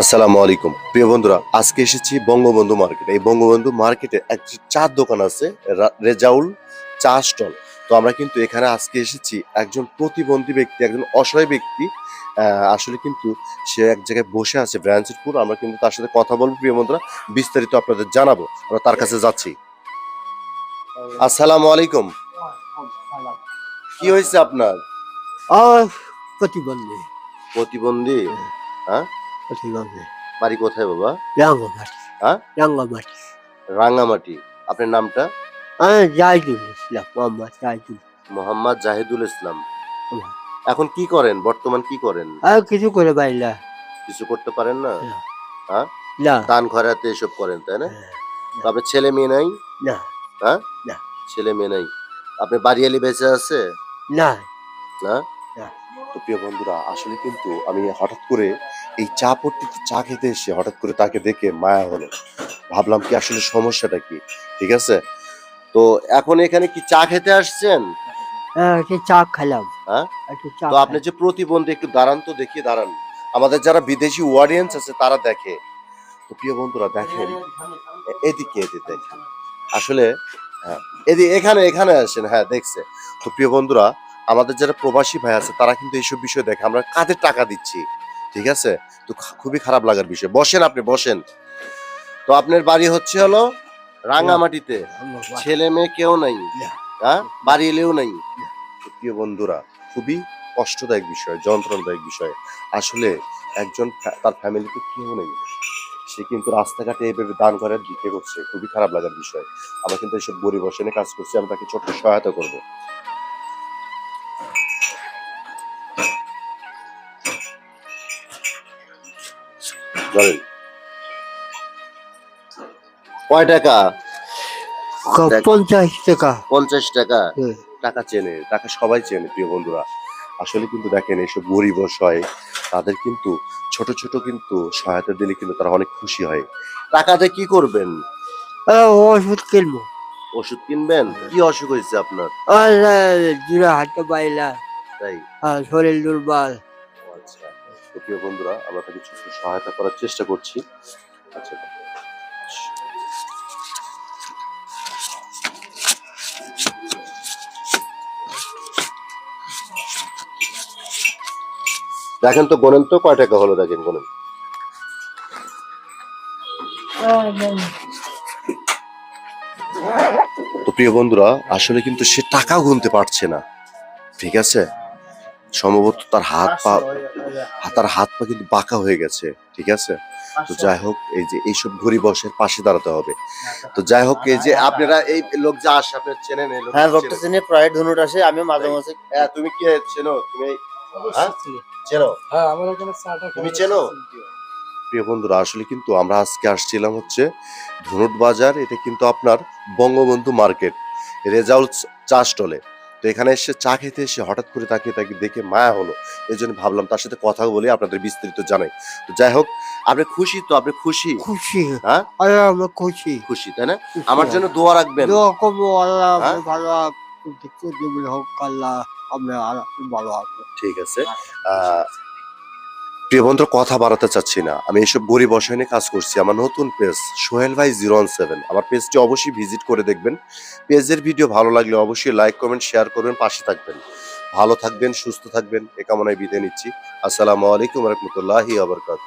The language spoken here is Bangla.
আসসালামু আলাইকুম। প্রিয় বন্ধুরা আজকে এসেছি বঙ্গবন্ধু মার্কেটে। এই বঙ্গবন্ধু মার্কেটে একটি চার দোকান আছে রেজাউল চা স্টল। তো আমরা কিন্তু এখানে আজকে এসেছি একজন প্রতিবন্ধী ব্যক্তি একজন অসহায় ব্যক্তি। আসলে কিন্তু সে এক জায়গায় বসে আছে ব্রাঞ্চের পুর। আমরা কিন্তু তার সাথে কথা বলব প্রিয় বন্ধুরা। বিস্তারিত আপনাদের জানাব। আমরা তার কাছে যাচ্ছি। আসসালামু আলাইকুম। কি হয়েছে আপনার? প্রতিবন্ধী। প্রতিবন্ধী? বাড়ি কোথায় বাবা? রাঙ্গামাটি। হ্যাঁ? রাঙ্গামাটি। রাঙ্গামাটি। আপনার নামটা? আমি জাহিদুল ইসলাম মোহাম্মদ জাহিদুল। মোহাম্মদ জাহিদুল ইসলাম। এখন কি করেন? বর্তমান কি করেন? আর কিছু করে পাইলা কিছু করতে পারেন না? হ্যাঁ? না। দান খরাতে এসব করেন তাই না? হ্যাঁ, আপনার ছেলে মেয়ে নাই? না। হ্যাঁ? না। ছেলে মেয়ে নাই। আপনি বাড়িয়ালি বেঁচে আছে? না। না? না। তো প্রিয় বন্ধুরা আসলে কিন্তু আমি হঠাৎ করে এই চা পট্টিতে চা খেতে এসে হঠাৎ করে তাকে দেখে মায়া হলো। ভাবলাম কি আসলে সমস্যাটা কি? ঠিক আছে? তো এখন এখানে কি চা খেতে আসছেন? হ্যাঁ, চা খেলাম। হ্যাঁ? তো আপনি যে প্রতিবন্ধী একটু দাঁড়ান তো দেখিয়ে দাঁড়ান। আমাদের যারা বিদেশি অডিয়েন্স আছে তারা দেখে। তো প্রিয় বন্ধুরা দেখেন এদিকে এদিকে দেখেন। আসলে হ্যাঁ এদিকে এখানে এখানে আসেন হ্যাঁ দেখছে। তো প্রিয় বন্ধুরা আমাদের যারা প্রবাসী ভাই আছে তারা কিন্তু এইসব বিষয় দেখে। আমরা কাদের টাকা দিচ্ছি? ঠিক আছে? তো খুবই খারাপ লাগার বিষয়। বসেন আপনি বসেন। তো আপনার বাড়ি হচ্ছে হলো রাঙামাটিতে। ছেলে মেয়ে কেউ নাই। হ্যাঁ? বাড়ি এলেও নাই। প্রিয় বন্ধুরা খুবই কষ্টদায়ক বিষয় যন্ত্রণাদায়ক বিষয়। আসলে একজন তার ফ্যামিলিতে কেউ নেই। সে কিন্তু রাস্তাঘাটে এইভাবে দান করার দিকে করছে। খুবই খারাপ লাগার বিষয়। আমরা কিন্তু এইসব গরিব বসে কাজ করছি আমরা তাকে ছোট্ট সহায়তা করব। বলেন কয় টাকা? পঞ্চাশ টাকা। পঞ্চাশ টাকা। টাকা চেনে টাকা সবাই চেনে প্রিয় বন্ধুরা। আসলে কিন্তু দেখেন এইসব গরিব অসহায় তাদের কিন্তু ছোট ছোট কিন্তু সহায়তা দিলে কিন্তু তারা অনেক খুশি হয়। টাকাতে কি করবেন? ওষুধ কিনবো। ওষুধ কিনবেন? কি অসুখ হয়েছে আপনার? আর জুড়ে হাঁটতে পাইলা তাই? আর শরীর দুর্বল। প্রিয় বন্ধুরা, আমরা তাকে ছোট সহায়তা করার চেষ্টা করছি। আচ্ছা। দেখেন তো গোনেন তো, কয় টাকা হলো দেখেন গোনেন তো প্রিয় বন্ধুরা, আসলে কিন্তু সে টাকা গুনতে পারছে না। ঠিক আছে? সম্ভবত তার হাত পা তার হাত পা কিন্তু বাঁকা হয়ে গেছে ঠিক আছে তো যাই হোক এই যে এইসব গরিব বসের পাশে দাঁড়াতে হবে তো যাই হোক এই যে আপনারা এই লোক যা আসে আপনার চেনেন এই লোক হ্যাঁ লোকটা চিনে প্রায় ধনুট আসে আমি মাঝে মাঝে হ্যাঁ তুমি কে চেনো তুমি হ্যাঁ? চেনো হ্যাঁ আমার ওখানে চাটা তুমি চেনো? প্রিয় বন্ধুরা আসলে কিন্তু আমরা আজকে আসছিলাম হচ্ছে ধনুট বাজার এটা কিন্তু আপনার বঙ্গবন্ধু মার্কেট রেজাউল চা স্টলে তো এখানে এসে চা খেতে এসে হঠাৎ করে তাকে তাকে দেখে মায়া হলো। এই জন্য ভাবলাম তার সাথে কথা বলে আপনাদের বিস্তারিত জানাই। তো যাই হোক আপনি খুশি তো? আপনি খুশি? খুশি। হ্যাঁ? আল্লাহ আমার খুশি। খুশি তাই না? আমার জন্য দোয়া রাখবেন। দোয়া করব আল্লাহ হ্যাঁ? দেবেন হোক আল্লাহ আর ভালো ঠিক আছে। আহ, প্রিয় বন্ধু, কথা বাড়াতে চাচ্ছি না। আমি এইসব গরিব অসহায় কাজ করছি। আমার নতুন পেজ সোহেল ভাই জিরো ওয়ান সেভেন আমার পেজটি অবশ্যই ভিজিট করে দেখবেন। পেজের ভিডিও ভালো লাগলে অবশ্যই লাইক কমেন্ট শেয়ার করবেন, পাশে থাকবেন। ভালো থাকবেন, সুস্থ থাকবেন, এ কামনায় বিদায় নিচ্ছি। আসসালামু আলাইকুম রহমতুল্লাহি আবরকাত